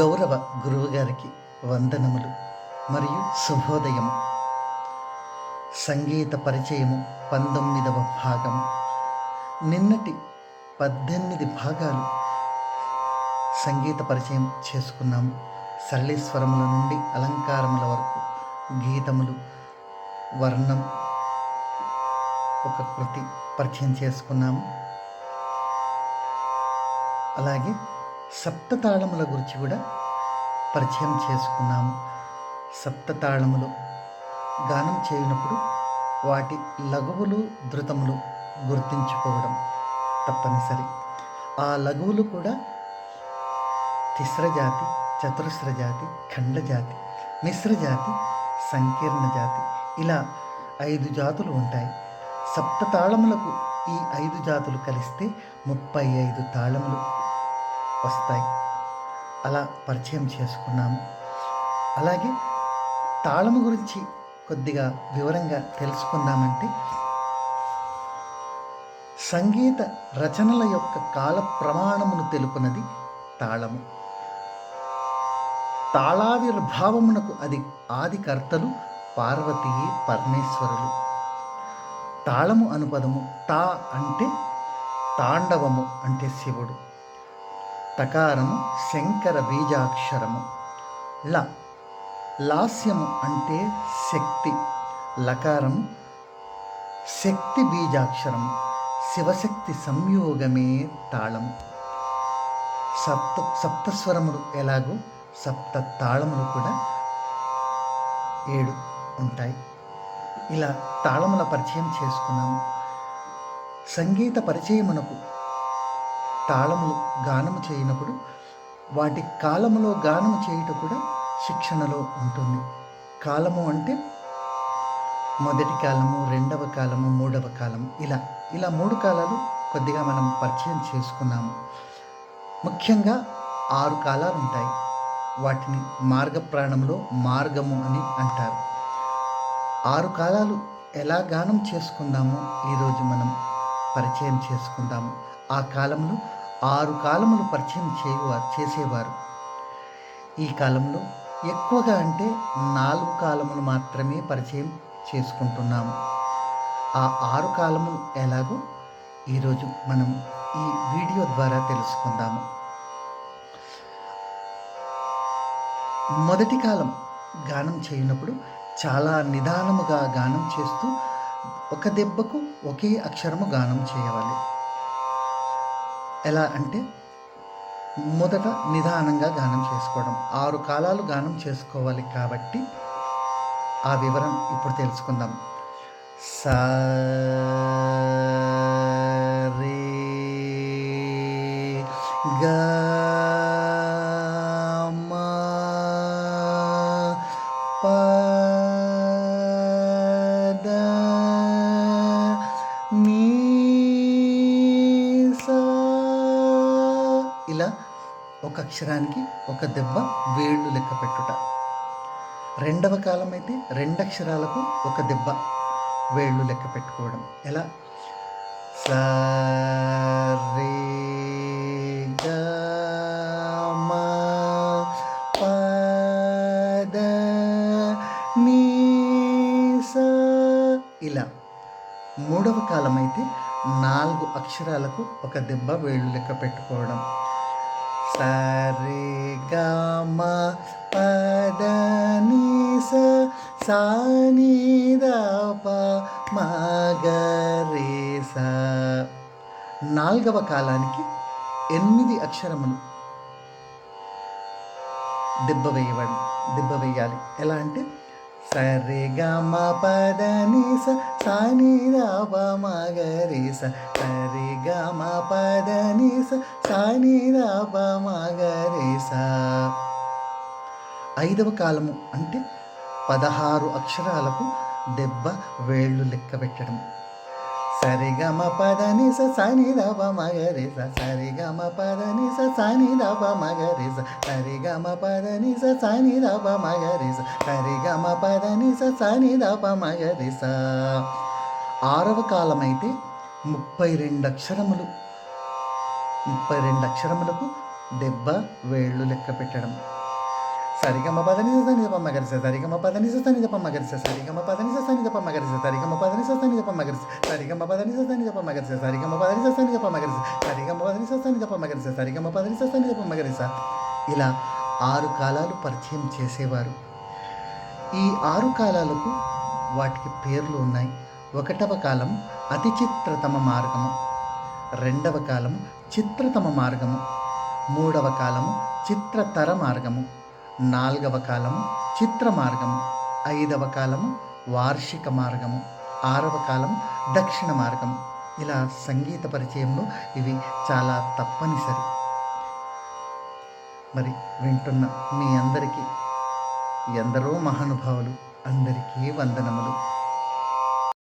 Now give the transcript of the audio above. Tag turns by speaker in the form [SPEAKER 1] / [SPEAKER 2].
[SPEAKER 1] గౌరవ గురువుగారికి వందనములు మరియు శుభోదయము. సంగీత పరిచయము పంతొమ్మిదవ భాగము. నిన్నటి పద్దెనిమిది భాగాలు సంగీత పరిచయం చేసుకున్నాము. సరళీస్వరముల నుండి అలంకారముల వరకు గీతములు వర్ణం ఒక కృతి పరిచయం చేసుకున్నాము. అలాగే సప్తతాళముల గురించి కూడా పరిచయం చేసుకున్నాము. సప్తతాళములు గానం చేయనప్పుడు వాటి లఘువులు ధృతములు గుర్తించుకోవడం తప్పనిసరి. ఆ లఘువులు కూడా తిస్ర జాతి చతురస్ర జాతి ఖండ జాతి మిశ్ర జాతి సంకీర్ణ జాతి ఇలా ఐదు జాతులు ఉంటాయి. సప్త తాళములకు ఈ ఐదు జాతులు కలిస్తే ముప్పై ఐదు తాళములు. వస్తాయి. అలా పరిచయం చేసుకున్నాము అలాగే తాళము గురించి కొద్దిగా వివరంగా తెలుసుకుందామంటే సంగీత రచనల యొక్క కాల ప్రమాణమును తెలుపునది తాళము. తాళావిర్భావమునకు అది ఆదికర్తలు పార్వతీ పరమేశ్వరులు. తాళము అనుపదము తా అంటే తాండవము అంటే శివుడు. తకారము శంకర బీజాక్షరము. ల. లాస్యము అంటే శక్తి. లకారం శక్తి బీజాక్షరం శివశక్తి సంయోగమే తాళము. సప్త సప్తస్వరములు ఎలాగో సప్త తాళములు కూడా ఏడు ఉంటాయి. ఇలా తాళముల పరిచయం చేసుకున్నాము. సంగీత పరిచయమునకు తాళములు గానము చేయనప్పుడు వాటి కాలములో గానము చేయుట కూడా శిక్షణలో ఉంటుంది. కాలము అంటే మొదటి కాలము రెండవ కాలము మూడవ కాలము ఇలా ఇలా మూడు కాలాలు కొద్దిగా మనం పరిచయం చేసుకున్నాము. ముఖ్యంగా ఆరు కాలాలు ఉంటాయి. వాటిని మార్గ ప్రాణంలో మార్గము అని అంటారు. ఆరు కాలాలు ఎలా గానం చేసుకుందామో ఈరోజు మనం పరిచయం చేసుకుందాము. ఆ కాలంలో ఆరు కాలములు పరిచయం చేయవారు చేసేవారు. ఈ కాలంలో ఎక్కువగా అంటే నాలుగు కాలములు మాత్రమే పరిచయం చేసుకుంటున్నాము. ఆ ఆరు కాలములు ఎలాగో ఈరోజు మనం ఈ వీడియో ద్వారా తెలుసుకుందాము. మొదటి కాలం గానం చేయనప్పుడు చాలా నిదానముగా గానం చేస్తూ ఒక దెబ్బకు ఒకే అక్షరము గానం చేయవాలి ఎలా అంటే మొదట నిదానంగా గానం చేసుకోవడం. ఆరు కాలాలు గానం చేసుకోవాలి కాబట్టి ఆ వివరం ఇప్పుడు తెలుసుకుందాం. సా రే గా ఒక అక్షరానికి ఒక దెబ్బ వేళ్ళు లెక్క పెట్టుట. రెండవ కాలం అయితే రెండు అక్షరాలకు ఒక దెబ్బ వేళ్ళు లెక్క పెట్టుకోవడం. ఎలా? స ద ఇలా. మూడవ కాలం అయితే నాలుగు అక్షరాలకు ఒక దెబ్బ వేళ్ళు లెక్క పెట్టుకోవడం. సరే గమ పద సాని దప మగరే స కాలానికి ఎనిమిది అక్షరములు దెబ్బ వేయబడి దెబ్బ వేయాలి. ఎలా అంటే సరే గమ పద నిస సాని దప మగరే స సరే గమ పద నిస సాని దప మగరే స ఐదవ కాలము అంటే పదహారు అక్షరాలకు దెబ్బ వేళ్ళు లెక్క పెట్టడం సరిగమ పదని సనిదవ మగరి సరిగమ పదని సనిదవ మగరి సరిగమ పదని సనిదవ మగరి సరిగమ పదని సనిదవ మగరి ఆరవ కాలమైతే ముప్పై రెండు అక్షరములు. ముప్పై రెండు అక్షరములకు దెబ్బ వేళ్ళు లెక్క పెట్టడం. సరిగమ పదని సని పమ్మ గరిస సరిగమ పదని సని పమ్మ గరిస సరిగమ పదని సని పమ్మ గరిస సరిగమ పదని సని పమ్మ గరిస సరిగమ పదని సని పమ్మ గరిస సరిగమ పదని సని పమ్మ గరిస సరిగమ పదని సని పమ్మ గరిస సరిగమ పదని సని పమ్మ గరిస ఇలా ఆరు కాలాలు పరిచయం చేసేవారు. ఈ ఆరు కాలాలకు వాటికి పేర్లు ఉన్నాయి. ఒకటవ కాలం అతి చిత్రతమ మార్గము. రెండవ కాలం చిత్రతమ మార్గము. మూడవ కాలము చిత్రతర మార్గము. నాలుగవ కాలము చిత్ర మార్గము ఐదవ కాలము వార్షిక మార్గము ఆరవ కాలము దక్షిణ మార్గము. ఇలా సంగీత పరిచయంలో ఇవి చాలా తప్పనిసరి. మరి వింటున్న మీ అందరికీ ఎందరో మహానుభావులు అందరికీ వందనములు.